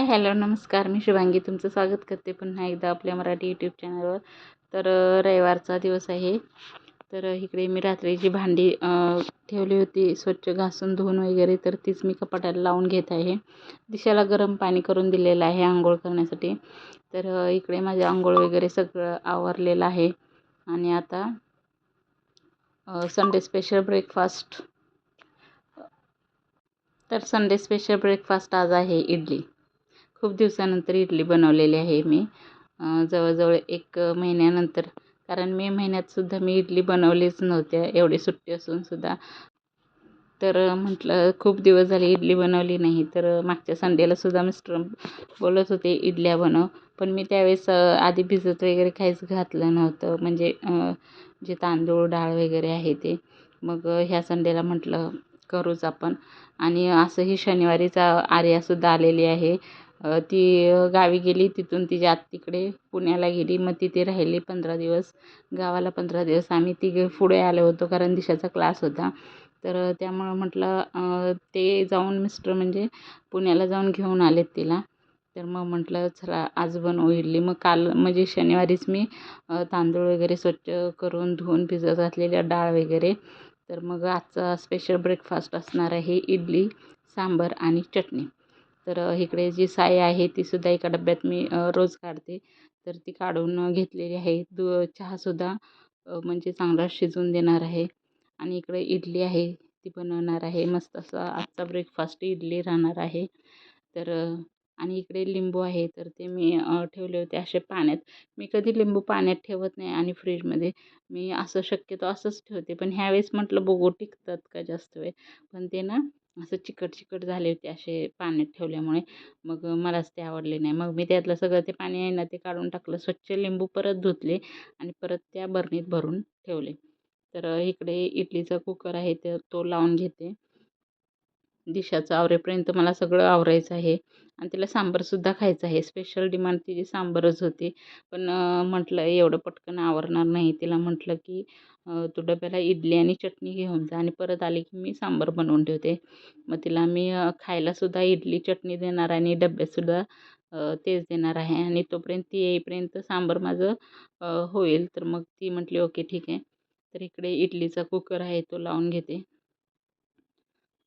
Hi hello नमस्कार. मी शुभांगी. तुमचं स्वागत करते पुन्हा एकदा आपल्या मराठी यूट्यूब चॅनलवर तर रविवारचा दिवस आहे. तर इकडे मी रात्रीची भांडी ठेवली होती. स्वच्छ घासून धुवून वगैरे तर तीच मी कपाटाला लावून घेत आहे. दिशाला गरम पाणी करून दिलेलं आहे आंघोळ करण्यासाठी. तर इकडे माझे आंघोळ वगैरे सगळं आवरलेलं आहे. आणि आता संडे स्पेशल ब्रेकफास्ट तर संडे स्पेशल ब्रेकफास्ट आज आहे इडली. खूप दिवसानंतर इडली बनवलेली आहे मी. जवळजवळ एक महिन्यानंतर कारण मे महिन्यातसुद्धा मी इडली बनवलीच नव्हत्या एवढी सुट्टी असूनसुद्धा तर म्हटलं खूप दिवस झाले इडली बनवली नाही तर मागच्या संडेलासुद्धा मिस्टर बोलत होते इडल्या बनव. पण मी त्यावेळेस आधी भिजत वगैरे काहीच घातलं नव्हतं म्हणजे जे तांदूळ डाळ वगैरे आहे ते. मग ह्या संडेला म्हटलं करूच आपण. आणि असंही शनिवारीचा आर्यासुद्धा आलेली आहे. ती गावी गेली तिथून तिच्या आत्तीकडे पुण्याला गेली. मग तिथे राहिली पंधरा दिवस. गावाला पंधरा दिवस. आम्ही तिघे पुढे आलो होतो कारण दिशाचा क्लास होता. तर त्यामुळं म्हटलं ते जाऊन मिस्टर म्हणजे पुण्याला जाऊन घेऊन आलेत तिला. तर मग म्हटलं चला आज बनवू इडली मग काल म्हणजे शनिवारीच मी तांदूळ वगैरे स्वच्छ करून धुवून भिजत घातलेल्या डाळ वगैरे. तर मग आजचा स्पेशल ब्रेकफास्ट असणार आहे इडली सांबर आणि चटणी. तर इकडे जी साय आहे तीसुद्धा एका डब्यात मी रोज काढते. तर ती काढून घेतलेली आहे. दू चहासुद्धा म्हणजे चांगला शिजवून देणार आहे. आणि इकडे इडली आहे ती बनवणार आहे. मस्त असा आजचा ब्रेकफास्ट इडली राहणार आहे. तर आणि इकडे लिंबू आहे. तर ते मी ठेवले होते असे पाण्यात. मी कधी लिंबू पाण्यात ठेवत नाही आणि फ्रीजमध्ये मी असं शक्यतो असंच ठेवते. पण ह्यावेळेस म्हटलं बघू टिकतात का जास्त वेळ. पण ते ना असं चिकट चिकट झाले होते असे पाण्यात ठेवल्यामुळे. मग मलाच ते आवडले नाही. मग मी त्यातलं सगळं ते पाणी आहे ना ते काढून टाकलं स्वच्छ लिंबू परत धुतले आणि परत त्या बरणीत भरून ठेवले. तर इकडे इडलीचा कुकर आहे तर तो लावून घेते. दिशाचं आवरेपर्यंत मला सगळं आवरायचं आहे. आणि तिला सांबारसुद्धा खायचं आहे. स्पेशल डिमांड तिची सांबारच होती. पण म्हटलं एवढं पटकन आवरणार नाही. तिला म्हटलं की तू डब्याला इडली आणि चटणी घेऊन जा आणि परत आली की मी सांबार बनवून ठेवते. मग तिला मी खायलासुद्धा इडली चटणी देणार आणि डब्यातसुद्धा तेच देणार आहे. आणि तोपर्यंत ती येईपर्यंत सांबार माझं होईल. तर मग ती म्हटली ओके ठीक आहे. तर इकडे इडलीचा कुकर आहे तो लावून घेते.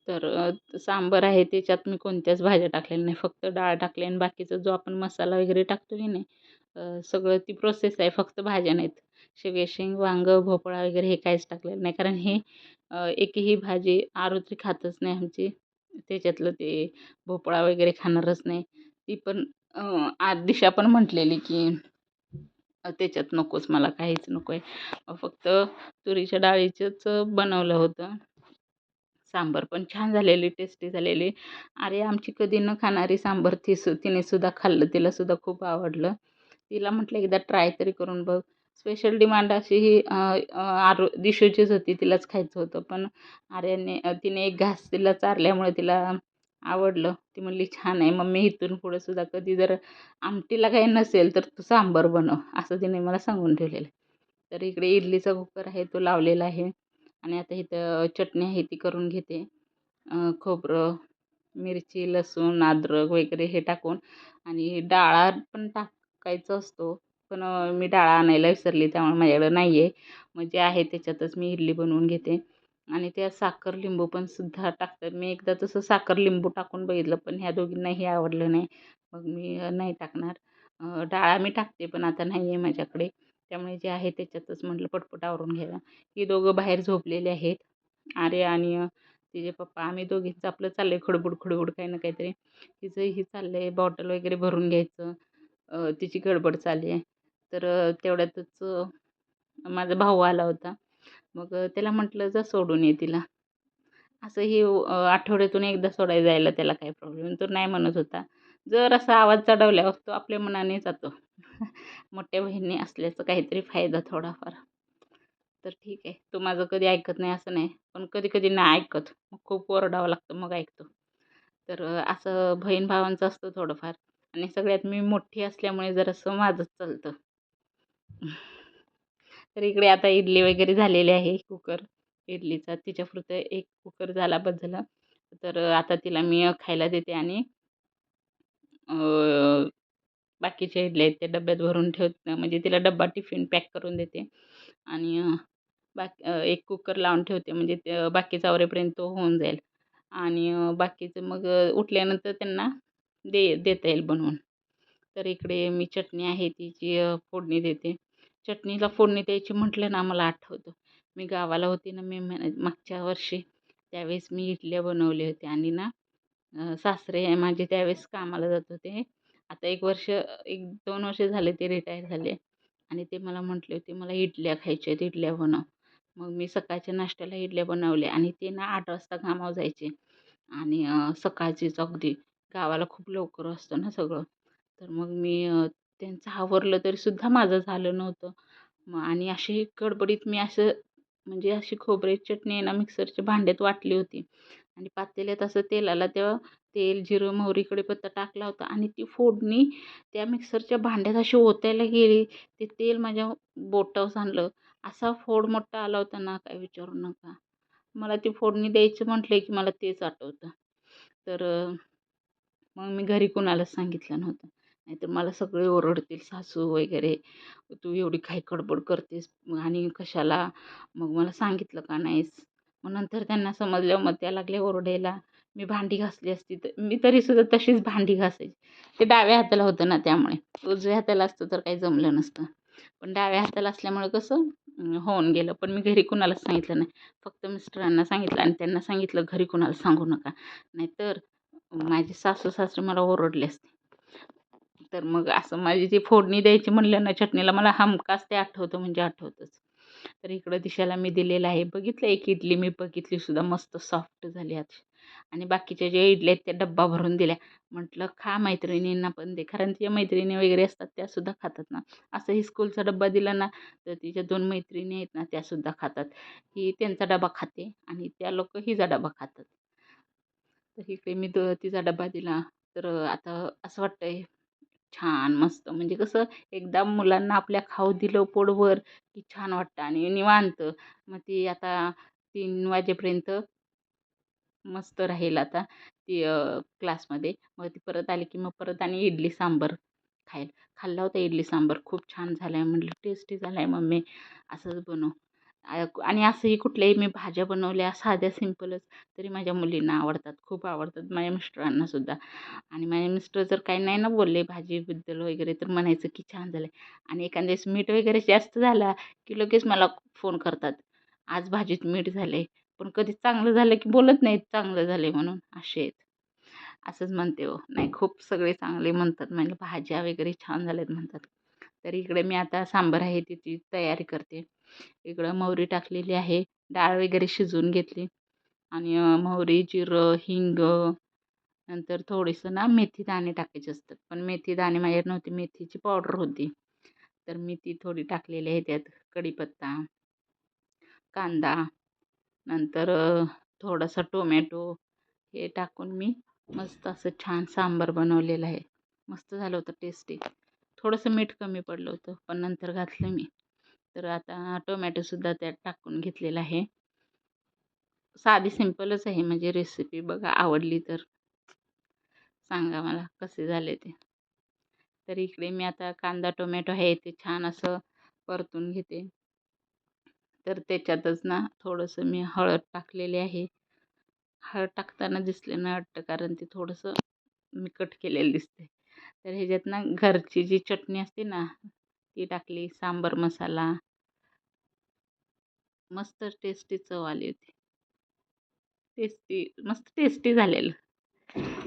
तर सांबार आहे त्याच्यात मी कोणत्याच भाज्या टाकलेल्या नाही. फक्त डाळ टाकली आणि बाकीचा जो आपण मसाला वगैरे टाकतो की नाही सगळं ती प्रोसेस आहे. फक्त भाज्या नाहीत. शेवगे शेंग वांगं भोपळा वगैरे हे काहीच टाकलेलं नाही. कारण हे एकही भाजी आरुत्री खातच नाही आमची. त्याच्यातलं ते भोपळा वगैरे खाणारच नाही. ती पण आज दिशा पण म्हटलेली की त्याच्यात नकोच मला काहीच नको आहे फक्त तुरीच्या डाळीचंच बनवलं होतं. सांबार पण छान झालेली टेस्टी झालेली. अरे आमची कधी न खाणारी सांबार ती सु तिने सुद्धा खाल्लं तिलासुद्धा खूप आवडलं. तिला म्हटलं एकदा ट्राय तरी करून बघ. स्पेशल डिमांड अशी ही आरो दिशूचीच होती तिलाच खायचं होतं. पण आर्याने तिने एक घास तिला चारल्यामुळे तिला आवडलं. ती म्हणली छान आहे मम्मी इथून पुढं सुद्धा कधी जर आमटीला काही नसेल तर तू सांबार बनव. असं तिने मला सांगून ठेवलेलं तर इकडे इडलीचा कुकर आहे तो लावलेला आहे. आणि आता इथं चटणी आहे ती करून घेते. खोबरं मिरची लसूण अद्रक वगैरे हे टाकून आणि डाळ पण टाकायचं असतो. पण मी डाळ आणायला विसरली त्यामुळे माझ्याकडं नाही आहे मग जे आहे त्याच्यातच मी इडली बनवून घेते. आणि त्या साखर लिंबू पण सुद्धा टाकतात मी एकदा तसं साखर लिंबू टाकून बघितलं पण ह्या दोघींनाही आवडलं नाही. मग मी नाही टाकणार. डाळ मी टाकते पण आता नाही आहे माझ्याकडे. त्यामुळे जे आहे त्याच्यातच म्हटलं पटपट आवरून घ्यायला ही दोघं बाहेर झोपलेले आहेत. आर्य आणि तिचे पप्पा. आम्ही दोघींचं आपलं चाललं आहे खडबुड खडबुड काही ना काहीतरी. तिचंही चाललं आहे बॉटल वगैरे भरून घ्यायचं. तिची गडबड चालली आहे. तर तेवढ्यातच माझा भाऊ आला होता. मग त्याला म्हटलं जा सोडून ये तिला. असंही आठवड्यातून एकदा सोडायला जायला त्याला काही प्रॉब्लेम तो नाही म्हणत होता. जर असा आवाज चढवल्यावर तो आपल्या मनाने जातो. मोठ्या बहिणी असल्याचं काहीतरी फायदा थोडाफार. तर ठीक आहे. तो माझं कधी ऐकत नाही असं नाही. पण कधी कधी नाही ऐकत. मग खूप ओरडावं लागतं मग ऐकतो. तर असं बहीण भावांचं असतं थोडंफार. आणि सगळ्यात मी मोठी असल्यामुळे जरासं माझंच चालतं. तर इकडे आता इडली वगैरे झालेली आहे कुकर. इडलीचा. तिच्यापुरतं एक कुकर झाला बस तर आता तिला मी खायला देते आणि बाकीच्या इडले आहेत त्या डब्यात भरून ठेवते म्हणजे तिला डब्बा टिफिन पॅक करून देते. आणि बाकी एक कुकर लावून ठेवते म्हणजे ते बाकीचं आवरेपर्यंत तो होऊन जाईल. आणि बाकीचं मग उठल्यानंतर त्यांना दे देता येईल बनवून. तर इकडे मी चटणी आहे तिची फोडणी देते. चटणीला फोडणी द्यायची म्हटलं ना मला आठवतं. मी गावाला होते ना मी मागच्या वर्षी त्यावेळेस मी इडल्या बनवले होते आणि ना सासरे माझे त्यावेळेस कामाला जात होते. आता एक वर्ष एक दोन वर्ष झाले ते रिटायर झाले आणि ते मला म्हटले होते मला इडल्या खायच्या आहेत इडल्या बनव. मग मी सकाळच्या नाश्त्याला इडल्या बनवल्या आणि ते ना आठ वाजता कामावर जायचे आणि सकाळचीच अगदी गावाला खूप लवकर असतं ना सगळं. तर मग मी त्यांचं आवरलं तरीसुद्धा माझं झालं नव्हतं. मग आणि अशी गडबडीत मी असं म्हणजे अशी खोबऱ्याची चटणी आहे ना मिक्सरच्या भांड्यात वाटली होती. आणि पातेल्यात असं तेलाला तेव्हा तेल जिरं मोहरी कढीपत्ता टाकला होता आणि ती फोडणी त्या मिक्सरच्या भांड्यात अशी ओतायला गेली. ते तेल माझ्या बोटावर सांडलं असा फोड मोठा आला होता ना काय विचारू नका. मला ती फोडणी द्यायचं म्हटलं की मला तेच आठवतं. तर मग मी घरी कुणालाच सांगितलं नव्हतं. नाहीतर मला सगळे ओरडतील सासू वगैरे तू एवढी काही गडबड करतेस आणि कशाला? मग मला सांगितलं का नाहीस? मग नंतर त्यांना समजलं मग त्या लागल्या ओरडायला. मी भांडी घासली असती तर मी तरीसुद्धा तशीच भांडी घासायची. ते डाव्या हाताला होतं ना त्यामुळे. उजव्या हाताला असतं तर काही जमलं नसतं. पण डाव्या हाताला असल्यामुळे कसं होऊन गेलं. पण मी घरी कुणालाच सांगितलं नाही. फक्त मिस्टरांना सांगितलं आणि त्यांना सांगितलं घरी कुणाला सांगू नका. नाहीतर माझे सासू सासरे मला ओरडले असते. तर मग असं माझी जी फोडणी द्यायची म्हणलं ना चटणीला मला हमखास ते आठवतं म्हणजे आठवतंच. तर इकडं दिशाला मी दिलेलं आहे. बघितलं एक इडली मी बघितली सुद्धा मस्त सॉफ्ट झाली आज आणि बाकीच्या ज्या इडल्या आहेत त्या डब्बा भरून दिल्या. म्हटलं खा मैत्रिणींना पण दे. कारण तिच्या मैत्रिणी वगैरे असतात त्यासुद्धा खातात ना. असंही स्कूलचा डब्बा दिला ना तर तिच्या दोन मैत्रिणी आहेत ना त्यासुद्धा खातात. ही त्यांचा डबा खाते आणि त्या लोक हिचा डबा खातात. तर इकडे मी द तिचा डबा दिला. तर आता असं वाटतंय छान मस्त. म्हणजे कसं एकदा मुलांना आपल्या खाऊ दिलं पोटभर की छान वाटतं आणि निवांत. मग ती आता तीन वाजेपर्यंत मस्त राहील आता ती क्लासमध्ये. मग ती परत आली की मग परत आणि इडली सांबर खाईल. खाल्ला होता इडली सांबर. खूप छान झाला आहे म्हटलं टेस्टी झाला आहे मम्मी. असंच बनव. आणि असंही कुठल्याही मी भाज्या बनवल्या साध्या सिंपलच तरी माझ्या मुलींना आवडतात खूप आवडतात. माझ्या मिस्टरांनासुद्धा आणि माझे मिस्टर जर काही नाही ना बोलले भाजीबद्दल वगैरे तर म्हणायचं की छान झालं आहे आणि एखाद्या वेळेस मीठ वगैरे जास्त झाला की लगेच मला फोन करतात. आज भाजीत मीठ झालं आहे पण कधी चांगलं झालं की बोलत नाहीत चांगलं झालं आहे म्हणून. असे आहेत. असंच म्हणते हो. नाही खूप सगळे चांगले म्हणतात. म्हणजे भाज्या वगैरे छान झाल्यात म्हणतात. तर इकडे मी आता सांबार आहे तिची तयारी करते. इकडं मोहरी टाकलेली आहे डाळ वगैरे शिजवून घेतली. आणि मोहरी जिरं हिंग नंतर थोडीसं ना मेथी दाणे टाकायचे असतात. पण मेथी दाणे माझ्या नव्हती मेथीची पावडर होती. तर मी ती थोडी टाकलेली आहे त्यात. कढीपत्ता कांदा नंतर थोडासा टोमॅटो हे टाकून मी मस्त असं छान सांबार बनवलेलं आहे. मस्त झालं होतं टेस्टी. थोडंसं मीठ कमी पडलं होतं पण नंतर घातलं मी. तर आता टोमॅटोसुद्धा त्यात टाकून घेतलेलं आहे. साधी सिंपलच आहे म्हणजे रेसिपी बघा आवडली तर. सांगा मला कसे झाले ते? तर इकडे मी आता कांदा टोमॅटो आहे ते छान असं परतून घेते. तर त्याच्यातच ना थोडंसं मी हळद टाकलेली आहे. हळद टाकताना दिसले नाही वाटतं कारण ते थोडंसं मी कट केलेलं दिसते तर ह्याच्यात ना घरची जी चटणी असते ना ती टाकली सांबर मसाला. मस्त टेस्टी चव आली होती. टेस्टी मस्त टेस्टी झालेलं.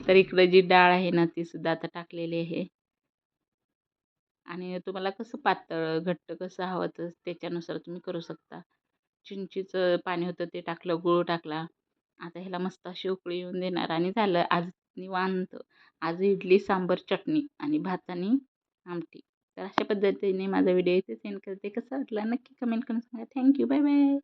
तर इकडं जी डाळ आहे ना तीसुद्धा आता टाकलेली आहे. आणि तुम्हाला कसं पातळ घट्ट कसं हवं तर त्याच्यानुसार तुम्ही करू शकता. चिंचीचं पाणी होतं ते टाकलं गूळ टाकला. आता ह्याला मस्त अशी उकळी येऊन देणार. आणि झालं आज निवांत. आज इडली सांबर चटणी आणि भात आणि आमटी. तर अशा पद्धतीने माझा व्हिडिओ इथे सेंड करते. कसं वाटला नक्की कमेंट करून सांगा. Thank you bye bye